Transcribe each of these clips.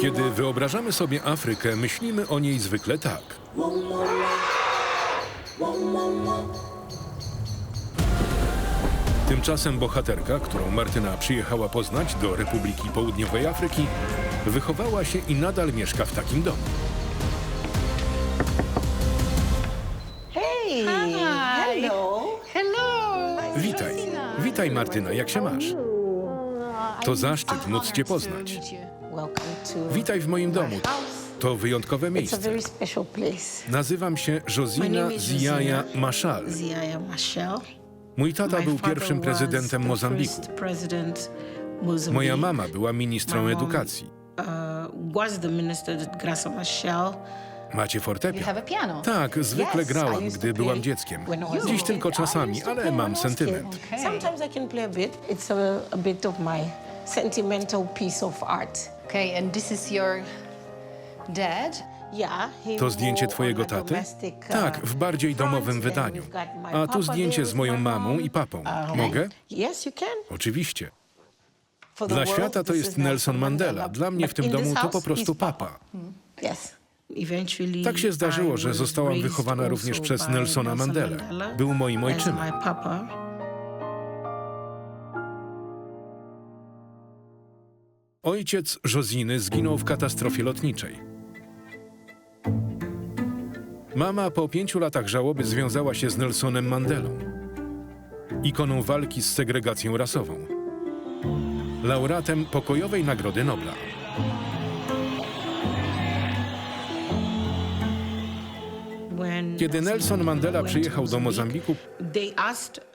Kiedy wyobrażamy sobie Afrykę, myślimy o niej zwykle tak. Tymczasem bohaterka, którą Martyna przyjechała poznać do Republiki Południowej Afryki, wychowała się i nadal mieszka w takim domu. Hey, Hi. hello. Hello! Witaj. Witaj Martyna, jak się masz? To zaszczyt móc cię poznać. Witaj w moim domu. To wyjątkowe miejsce. Nazywam się Josina Ziaja Machel. Mój tata był pierwszym prezydentem Mozambiku. Moja mama była ministrą edukacji. Macie fortepian? Tak, zwykle grałam, gdy byłam dzieckiem. Dziś tylko czasami, ale mam sentyment. Okay. Sometimes I can play a bit. It's a, a bit of my sentimental piece of art. Okay, and this is your dad. Yeah, he To zdjęcie twojego taty? uh, Tak, w bardziej domowym wydaniu. A tu zdjęcie z moją mamą i papą. Uh, Mogę? Oczywiście. Dla świata to jest Nelson Mandela. Dla mnie w tym domu to po prostu papa. Yes. Tak się zdarzyło, że zostałam wychowana również przez Nelsona Nelson Mandelę. Mandela Był moim ojczymem. Ojciec Josiny zginął w katastrofie lotniczej. Mama po pięciu latach żałoby związała się z Nelsonem Mandelą, ikoną walki z segregacją rasową, laureatem pokojowej Nagrody Nobla. Kiedy Nelson Mandela przyjechał do Mozambiku,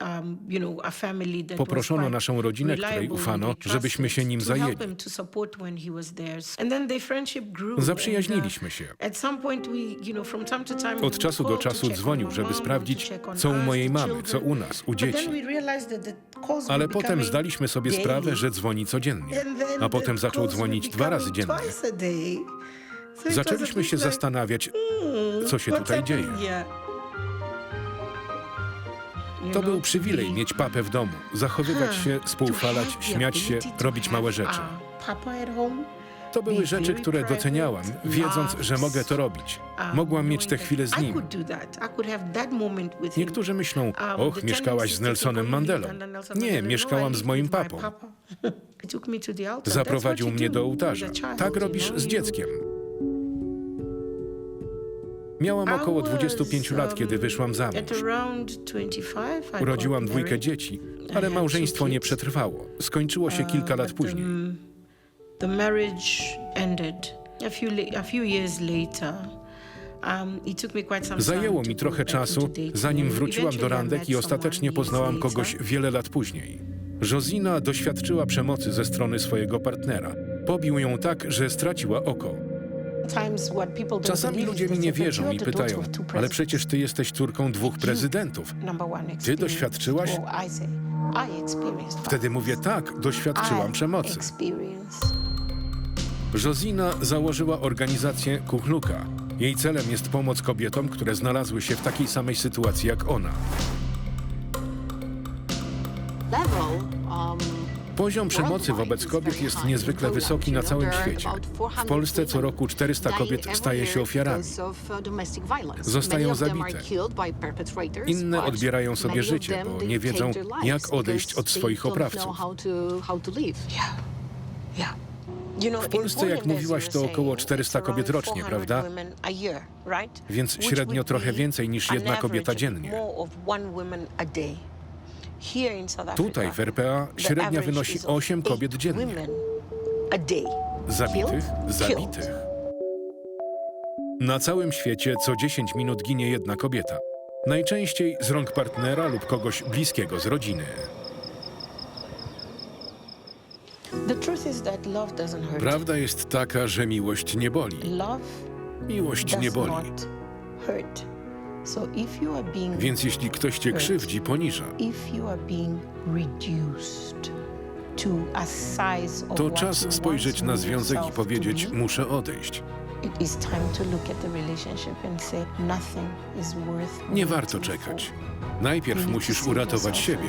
um, Poproszono naszą rodzinę, której ufano, żebyśmy się nim zajęli. grew, Zaprzyjaźniliśmy się. uh, Od czasu do czasu dzwonił, żeby sprawdzić, co u mojej mamy, co u nas, u dzieci. Ale potem zdaliśmy sobie sprawę, że dzwoni codziennie, a potem zaczął dzwonić dwa razy dziennie. Zaczęliśmy się zastanawiać, "Hmm, co się tutaj dzieje. happening here?" You To był przywilej mieć papę w domu, zachowywać się, współfalać, śmiać się, robić małe rzeczy. To były rzeczy, które doceniałam, wiedząc, że mogę to robić. um, Mogłam mieć te chwile z nim. Niektórzy myślą, Um, och, mieszkałaś z Nelsonem Mandelą. Nie. No, mieszkałam z moim papą. Zaprowadził mnie do ołtarza. Tak robisz z dzieckiem. Miałam około was, 25 lat, kiedy um, wyszłam za mąż. around 25, I got Urodziłam dwójkę dzieci, ale małżeństwo two nie przetrwało. Skończyło się kilka lat później. um, the marriage ended a few la- a few years later. Um, Zajęło mi trochę czasu, zanim wróciłam do randek i ostatecznie poznałam kogoś wiele lat później. Josina doświadczyła przemocy ze strony swojego partnera. Pobił ją tak, że straciła oko. Czasami ludzie mi nie wierzą i pytają, ale przecież ty jesteś córką dwóch prezydentów. experience. doświadczyłaś? Wtedy mówię tak, doświadczyłam przemocy. Josina założyła organizację Kuchluka. Jej celem jest pomoc kobietom, które znalazły się w takiej samej sytuacji jak ona. level, um, Poziom przemocy wobec kobiet jest niezwykle wysoki na całym świecie. W Polsce co roku 400 kobiet staje się ofiarami. Zostają zabite. Inne odbierają sobie życie, bo nie wiedzą, jak odejść od swoich oprawców. W Polsce, jak mówiłaś, to około saying, 400 it's kobiet rocznie, 400 prawda? Więc średnio trochę więcej niż jedna kobieta dziennie. Tutaj w RPA średnia wynosi is of 8 eight kobiet dziennie. Zabitych? Zabitych. Na całym świecie co 10 minut ginie jedna kobieta. Najczęściej z rąk partnera lub kogoś bliskiego z rodziny. Prawda jest taka, że miłość nie boli. Miłość nie boli. Więc jeśli ktoś cię krzywdzi, poniża, to czas spojrzeć na związek i powiedzieć: Muszę odejść. Nie warto czekać. Najpierw musisz uratować siebie.